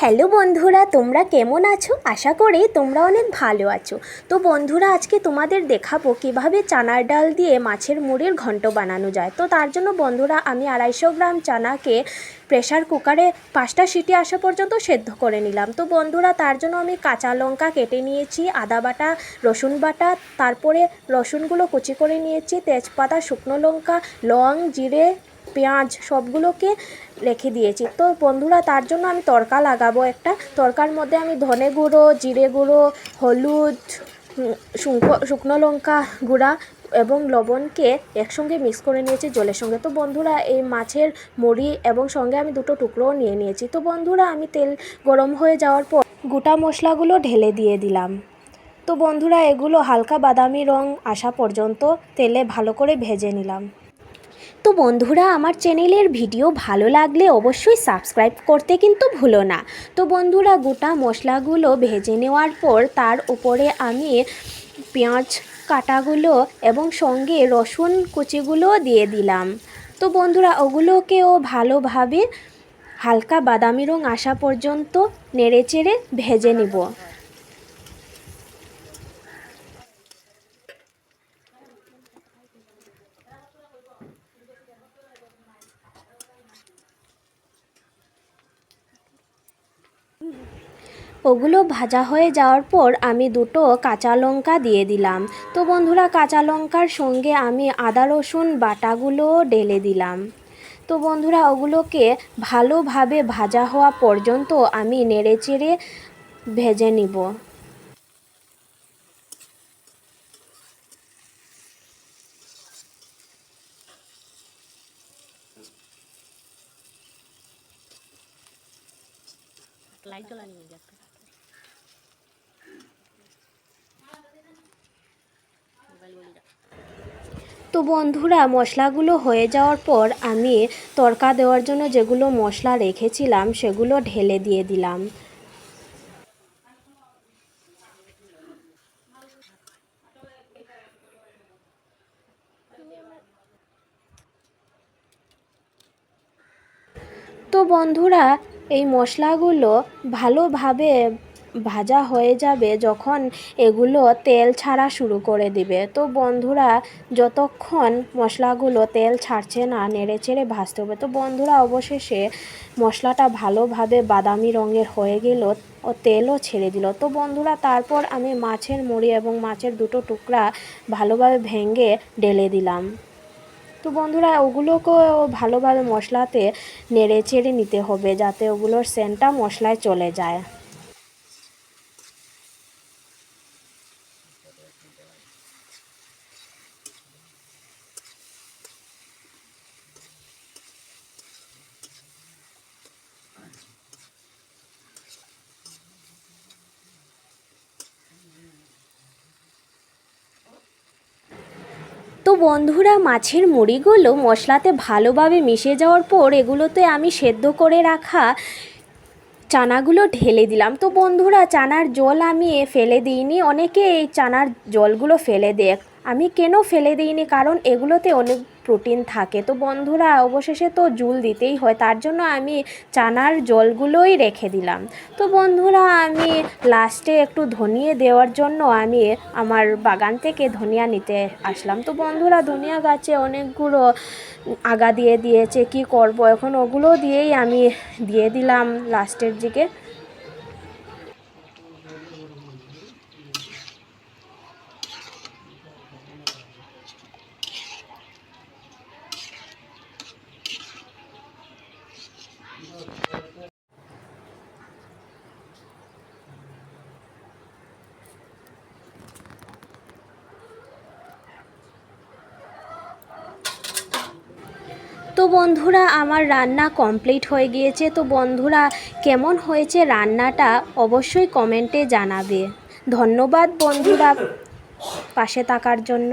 Hello বন্ধুরা, তোমরা কেমন আছো? আশা করি তোমরা অনেক ভালো আছো। তো বন্ধুরা, আজকে তোমাদের দেখাবো কীভাবে চানার ডাল দিয়ে মাছের মুড়ির ঘন্ট বানানো যায়। তো তার জন্য বন্ধুরা, আমি আড়াইশো গ্রাম চানাকে প্রেশার কুকারে পাঁচটা সিটি আসা পর্যন্ত সেদ্ধ করে নিলাম। তো বন্ধুরা, তার জন্য আমি কাঁচা লঙ্কা কেটে নিয়েছি, আদা বাটা, রসুন বাটা, তারপরে রসুনগুলো কুচি করে নিয়েছি, তেজপাতা, শুকনো লঙ্কা, লং, জিরে পেঁয়াজ সবগুলোকে রেখে দিয়েছি। তো বন্ধুরা, তার জন্য আমি তরকা লাগাবো একটা। তরকার মধ্যে আমি ধনে গুঁড়ো, জিরে গুঁড়ো, হলুদ শুকনো লঙ্কা গুঁড়া এবং লবণকে একসঙ্গে মিক্স করে নিয়েছি জলের সঙ্গে। তো বন্ধুরা, এই মাছের মুড়ি এবং সঙ্গে আমি দুটো টুকরোও নিয়ে নিয়েছি। তো বন্ধুরা, আমি তেল গরম হয়ে যাওয়ার পর গোটা মশলাগুলো ঢেলে দিয়ে দিলাম। তো বন্ধুরা, এগুলো হালকা বাদামি রং আসা পর্যন্ত তেলে ভালো করে ভেজে নিলাম। তো বন্ধুরা, আমার চ্যানেলের ভিডিও ভালো লাগলে অবশ্যই সাবস্ক্রাইব করতে কিন্তু ভুলো না। তো বন্ধুরা, গোটা মশলাগুলো ভেজে নেওয়ার পর তার উপরে আমি পেঁয়াজ কাটাগুলো এবং সঙ্গে রসুন কুচিগুলো দিয়ে দিলাম। তো বন্ধুরা, ওগুলোকেও ভালোভাবে হালকা বাদামি রং আসা পর্যন্ত নেড়েচেড়ে ভেজে নিব। ওগুলো ভাজা হয়ে যাওয়ার পর আমি দুটো কাঁচা লঙ্কা দিয়ে দিলাম। তো বন্ধুরা, কাঁচা লঙ্কার সঙ্গে আমি আদা, রসুন বাটাগুলো ঢেলে দিলাম। তো বন্ধুরা, ওগুলোকে ভালোভাবে ভাজা হওয়া পর্যন্ত আমি নেড়েচেড়ে ভেজে নিব। লাইট জ্বলা তো বন্ধুরা, মশলাগুলো হয়ে যাওয়ার পর আমি তড়কা দেওয়ার জন্য যেগুলো মশলা রেখেছিলাম সেগুলো ঢেলে দিয়ে দিলাম। তো বন্ধুরা, এই মশলাগুলো ভালোভাবে ভাজা হয়ে যাবে যখন এগুলো তেল ছাড়া শুরু করে দিবে। তো বন্ধুরা, যতক্ষণ মশলাগুলো তেল ছাড়ছে না, নেড়ে চেড়ে ভাজতে হবে, তো বন্ধুরা অবশেষে মশলাটা ভালোভাবে বাদামি রঙের হয়ে গেল ও তেলও ছেড়ে দিল। তো বন্ধুরা, তারপর আমি মাছের মুড়ি এবং মাছের দুটো টুকরা ভালোভাবে ভেঙে ঢেলে দিলাম। তো বন্ধুরা, ওগুলোকেও ভালোভাবে মশলাতে নেড়ে চেড়ে নিতে হবে যাতে ওগুলোর সেন্টটা মশলায় চলে যায়। বন্ধুরা, মাছের মুড়িগুলো মশলাতে ভালোভাবে মিশে যাওয়ার পর এগুলোতে আমি সেদ্ধ করে রাখা চানাগুলো ঢেলে দিলাম। তো বন্ধুরা, চানার জল আমি ফেলে দিইনি। অনেকে এই চানার জলগুলো ফেলে দেয়। আমি কেন ফেলে দিইনি? কারণ এগুলোতে অনেক প্রোটিন থাকে। তো বন্ধুরা, অবশেষে তো জুল দিতেই হয়। তার জন্য আমি চানার জলগুলোই রেখে দিলাম। তো বন্ধুরা, আমি লাস্টে একটু ধনিয়ে দেওয়ার জন্য আমি আমার বাগান থেকে ধনিয়া নিতে আসলাম। তো বন্ধুরা, ধনিয়া গাছে অনেকগুলো আগা দিয়ে দিয়েছে। কি করব? এখন ওগুলো দিয়েই আমি দিয়ে দিলাম লাস্টের দিকে। তো বন্ধুরা, আমার রান্না কমপ্লিট হয়ে গিয়েছে। তো বন্ধুরা, কেমন হয়েছে রান্নাটা অবশ্যই কমেন্টে জানাবে। ধন্যবাদ বন্ধুরা, পাশে থাকার জন্য।